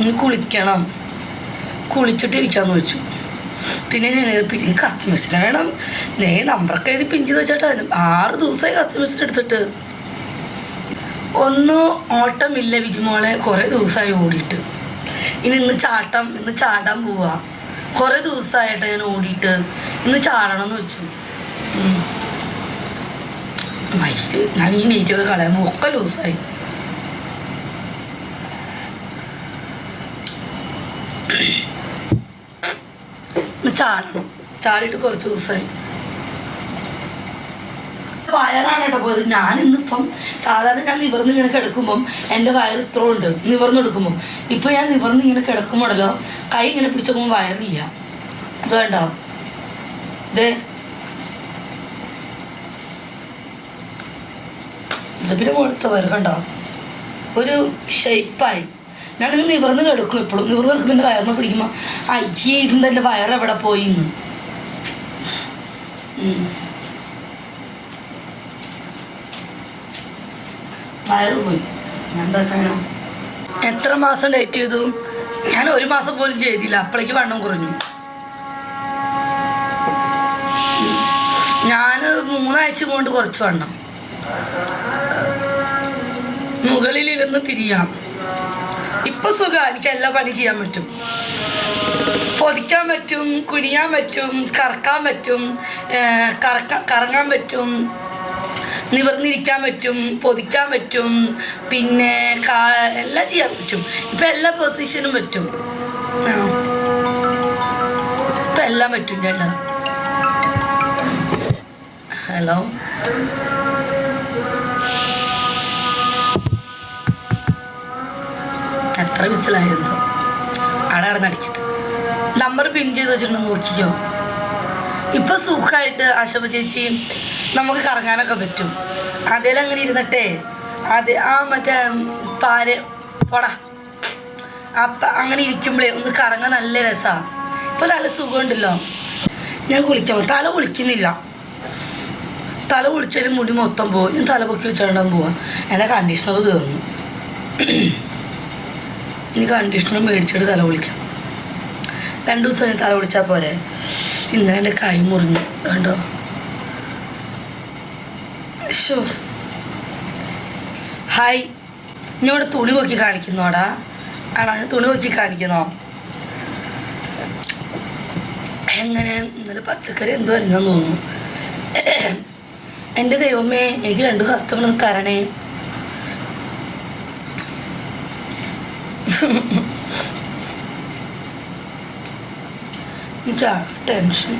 ഇനി കുളിക്കണം. കുളിച്ചിട്ടിരിക്കാന്ന് വെച്ചു. പിന്നെ ഞാൻ പിന്നെ കസ്റ്റമേഴ്സിനെ വേണം. നേ നമ്പറൊക്കെ എഴുതി പിഞ്ച് വെച്ചിട്ടാ ആറ് ദിവസമായി കസ്റ്റമേഴ്സിന്റെ എടുത്തിട്ട്. ഒന്നും ഓട്ടമില്ല വിജുമോളെ കുറേ ദിവസമായി ഓടിയിട്ട്. ഇനി ഇന്ന് ചാട്ടം ഇന്ന് ചാടാൻ പോവാ. കുറേ ദിവസമായിട്ട് ഞാൻ ഓടിയിട്ട്. ഇന്ന് ചാടണം എന്ന് വെച്ചു മയിൽ ഞാൻ ഈ നെയ്റ്റൊക്കെ കളയാൻ ഒക്കെ ലൂസായി ചാടണം ചാടിയിട്ട് കുറച്ച് ദിവസമായി വയറാണ് കേട്ടോ പോയത്. ഞാൻ ഇന്നിപ്പം സാധാരണ ഞാൻ നിവർന്ന് ഇങ്ങനെ കിടക്കുമ്പം എന്റെ വയർ ഇത്ര ഉണ്ട്. നിവർന്ന് എടുക്കുമ്പം. ഇപ്പം ഞാൻ നിവർന്ന് ഇങ്ങനെ കിടക്കുമ്പോഴല്ലോ കൈ ഇങ്ങനെ പിടിച്ച് നോക്കുമ്പോൾ വയറില്ല. ഇത് കണ്ടോ? ഇതേ ഇത് പിന്നെ മുഴുത്ത വയറ് കണ്ടോ? ഒരു ഷേപ്പായി ഇങ്ങനെ നിവർന്ന് കിടക്കും എപ്പോഴും നിവർന്ന് കിടക്കും എന്റെ വയറിനെ പിടിക്കുമ്പോൾ അയ്യേ ഇതിന്റെ എന്റെ വയറെവിടെ പോയി എന്ന്. വയറ് പോയി. എന്താ എത്ര മാസം ഡേറ്റ് ചെയ്തു? ഞാൻ ഒരു മാസം പോലും ചെയ്തില്ല. അപ്പോഴേക്ക് വണ്ണം കുറഞ്ഞു. ഞാൻ മൂന്നാഴ്ച കൊണ്ട് കുറച്ച് വണ്ണം. മുകളിലിരുന്ന് തിരിയാം. ഇപ്പൊ സുഖം. എനിക്ക് എല്ലാ പണി ചെയ്യാൻ പറ്റും. പൊതിക്കാൻ പറ്റും കുനിയാൻ പറ്റും കറക്കാൻ പറ്റും ഏർ കറക്ക കറങ്ങാൻ പറ്റും നിവർന്നിരിക്കാൻ പറ്റും പൊതിക്കാൻ പറ്റും പിന്നെ എല്ലാം ചെയ്യാൻ പറ്റും. ഇപ്പൊ എല്ലാ പൊസിഷനും പറ്റും. ഇപ്പം എല്ലാം പറ്റും ചേട്ടാ. ഹലോ. എത്ര വിസിലായിരുന്നു അവിടെ കിടന്നടിക്കട്ടെ നമ്പർ പിൻ ചെയ്ത് വെച്ചിട്ടുണ്ടെന്ന് നോക്കിക്കോ. ഇപ്പൊ സുഖമായിട്ട് അശോഭ ചേച്ചി നമുക്ക് കറങ്ങാനൊക്കെ പറ്റും. അതിലങ്ങനെ ഇരുന്നിട്ടേ അത് ആ മറ്റേ പാൽ പോടാ. അപ്പം അങ്ങനെ ഇരിക്കുമ്പോഴേ ഒന്ന് കറങ്ങാൻ നല്ല രസമാണ് ഇപ്പൊ നല്ല സുഖമുണ്ടല്ലോ. ഞാൻ കുളിക്കാൻ തല കുളിക്കുന്നില്ല. തല കുളിച്ചാലും മുടി മൊത്തം പോകും ഞാൻ തല പൊക്കി വെച്ചോണ്ടാൻ പോവാം. എന്റെ കണ്ടീഷണർ തീർന്നു. ഇനി കണ്ടീഷണർ മേടിച്ചിട്ട് തല കുളിക്കാം. രണ്ടു ദിവസം തല കുളിച്ചാൽ പോരെ. ഇന്നലെ എന്റെ കൈ മുറിഞ്ഞു. കണ്ടോ? ഷോ ഹായ് ഇവിടെ തുണി നോക്കി കാണിക്കുന്നോടാ. ആണോ? തുണി നോക്കി കാണിക്കുന്നോ? എങ്ങനെ? ഇന്നലെ പച്ചക്കറി എന്തോ വരുന്നെന്ന് തോന്നുന്നു. എന്റെ ദൈവമേ എനിക്ക് രണ്ട് കസ്റ്റമർ തരണേ. എനിക്ക് ടെൻഷൻ